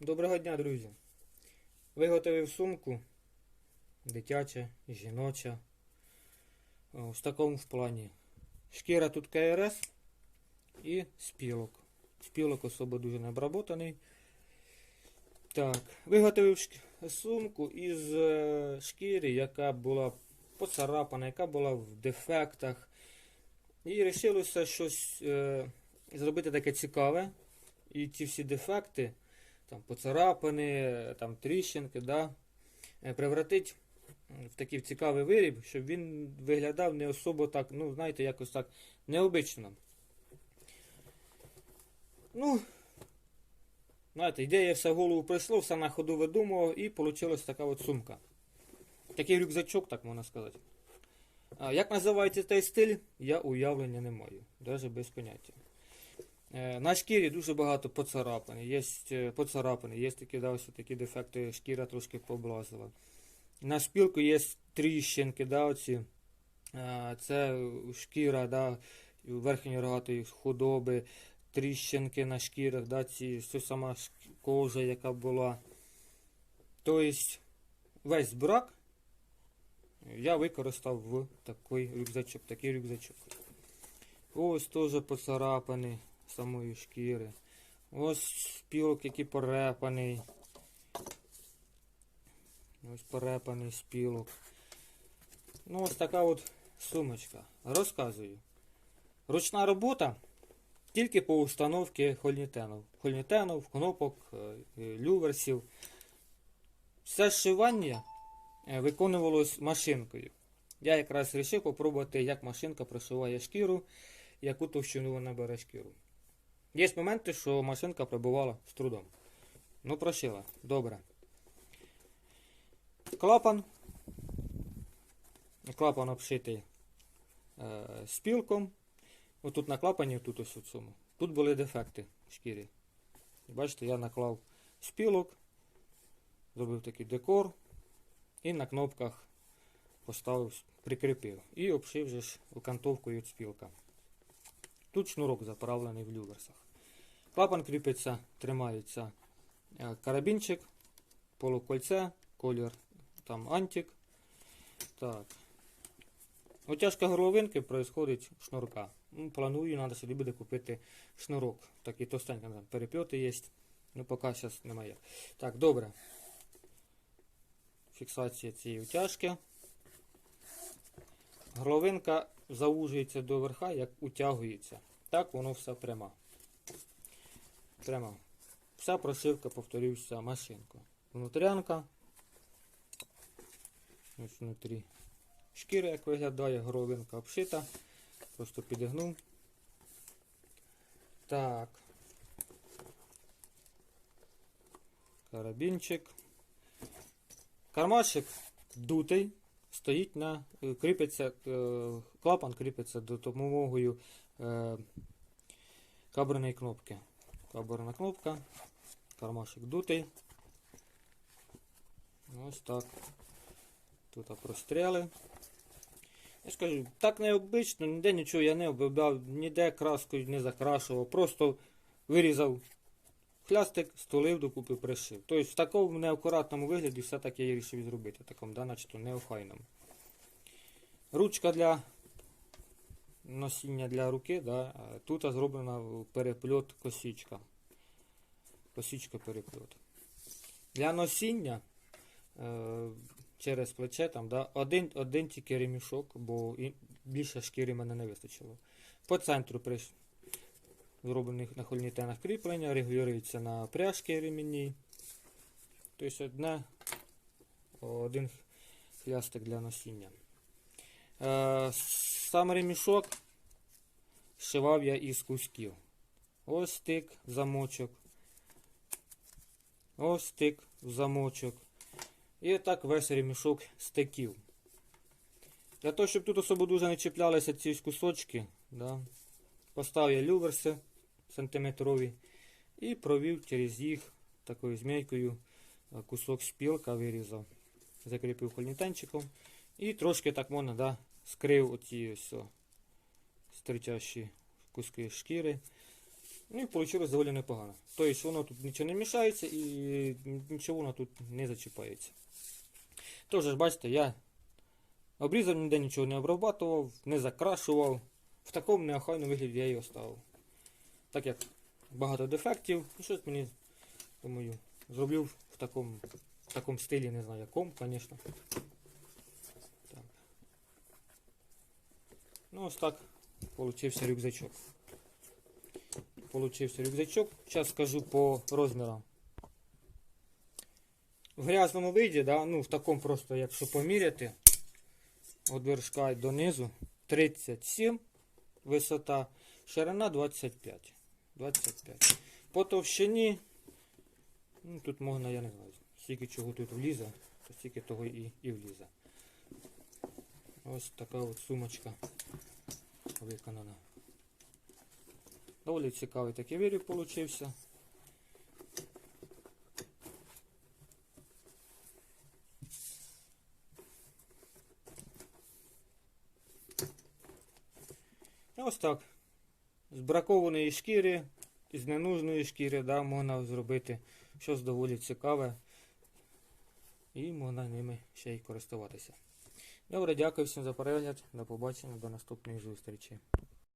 Доброго дня, друзі! Виготовив сумку дитяча, жіноча. В такому в плані. Шкіра тут КРС і спілок. Спілок особо дуже не обработаний. Так, виготовив сумку із е, шкіри, яка була поцарапана, яка була в дефектах. І вирішилося щось е, зробити таке цікаве. І ці всі дефекти, там поцарапини, там тріщинки, да, е, превратить в такий цікавий виріб, щоб він виглядав не особо так, ну, знаєте, якось так необично. Ну, знаєте, ідея все в голову прийшло, все на ходу видумував, і вийшла така от сумка. Такий рюкзачок, так можна сказати. Як називається цей стиль, я уявлення не маю, навіть без поняття. Е, На шкірі дуже багато поцарапин, є е, поцарапини, є такі, да, ось такі дефекти, шкіра трошки поблазила. На шпілку є тріщинки, да, оці. Е, Це шкіра да, верхньої рогатої худоби, тріщинки на шкірах, да, ці, сама кожа, яка була. Тобто весь брак я використав в такий рюкзачок. Такий рюкзачок. Ось теж поцарапаний самої шкіри. Ось спілок, який порепаний. Ось порепаний спілок. Ну, ось така от сумочка. Розказую. Ручна робота тільки по установці хольнітенів. Хольнітенів, кнопок, е, е, люверсів. Все зшивання е, виконувалось машинкою. Я якраз вирішив попробувати, як машинка прошиває шкіру, яку товщину вона бере шкіру. Є моменти, що машинка пробувала з трудом. Ну, прошила. Добре. Клапан. Клапан обшитий е, спілком. Отут на клапані, тут ось у цьому. Тут були дефекти в шкірі. Бачите, я наклав спілок, зробив такий декор і на кнопках поставив, прикріпив. І обшив же ж окантовкою спілка. Тут шнурок заправлений в люверсах. Клапан кріпиться, тримається е, карабінчик, полукольце, колір там антик. Так. Утяжка горловинки происходить шнурка. Ну, планую, треба собі буде купити шнурок. Такий товстенький, перепльоти є. Ну, поки зараз немає. Так, добре. Фіксація цієї утяжки. Горловинка заужується до верха, як утягується. Так воно все прямо. Прямо. Вся прошивка, повторюся, машинку. Внутрянка. Ось внутрі шкіра, як виглядає, горловинка обшита. Просто підігнув. Так. Карабінчик. Кармашик дутий. Стоїть на. е, кріпиться, е, клапан кріпиться допомогою е, каберної кнопки. Каберна кнопка. Кармашик дутий. Ось так. Тут простріли. Я скажу, так необично, ніде нічого я не обробляв, ніде краскою не закрашував, просто вирізав хлястик, столив докупи, пришив. Тобто в такому неакуратному вигляді все таки я вирішив зробити, такому, да, начебто неохайному. Ручка для носіння для руки, да, тут зроблена перепльот косічка. Косічка перепльот. Для носіння е, через плече там, да, один, один тільки ремішок, бо більше шкіри мене не вистачило. По центру при зроблених на хольнітенах кріплення, регулюється на пряжки ремінні. Тобто одне, один хлястик для носіння. Е, сам ремішок зшивав я із кусків. Ось стик, замочок. Ось стик, замочок. І так весь ремішок стиків. Для того, щоб тут особо дуже не чіплялися ці кусочки, да, поставив я люверси сантиметрові і провів через їх такою змійкою кусок шпілка вирізав. Закріпив хольнітенчиком. І трошки так можна да, скрив оці ось о, стричащі куски шкіри. Ну і вийшло доволі непогано. Тобто воно тут нічого не мішається і нічого воно тут не зачіпається. Тож, бачите, я обрізав ніде нічого не обрабатував, не закрашував. В такому неохайному вигляді я її оставив. Так як багато дефектів, і щось мені, думаю, зроблю в такому, в такому стилі, не знаю якому, звісно. Ну ось так получився рюкзачок. Получився рюкзачок. Зараз скажу по розмірам. В грязному виді, да, ну в такому просто, якщо поміряти, від вершка й донизу 37 висота, ширина 25. 25. По товщині, ну тут можна, я не знаю, стільки чого тут влізе, то стільки того і, і влізе. Ось така от сумочка виконана. Доволі цікавий такий виріб получився. Ось так. З бракованої шкіри, з ненужної шкіри, да, можна зробити щось доволі цікаве. І можна ними ще й користуватися. Добре, дякую всім за перегляд. До побачення, до наступної зустрічі.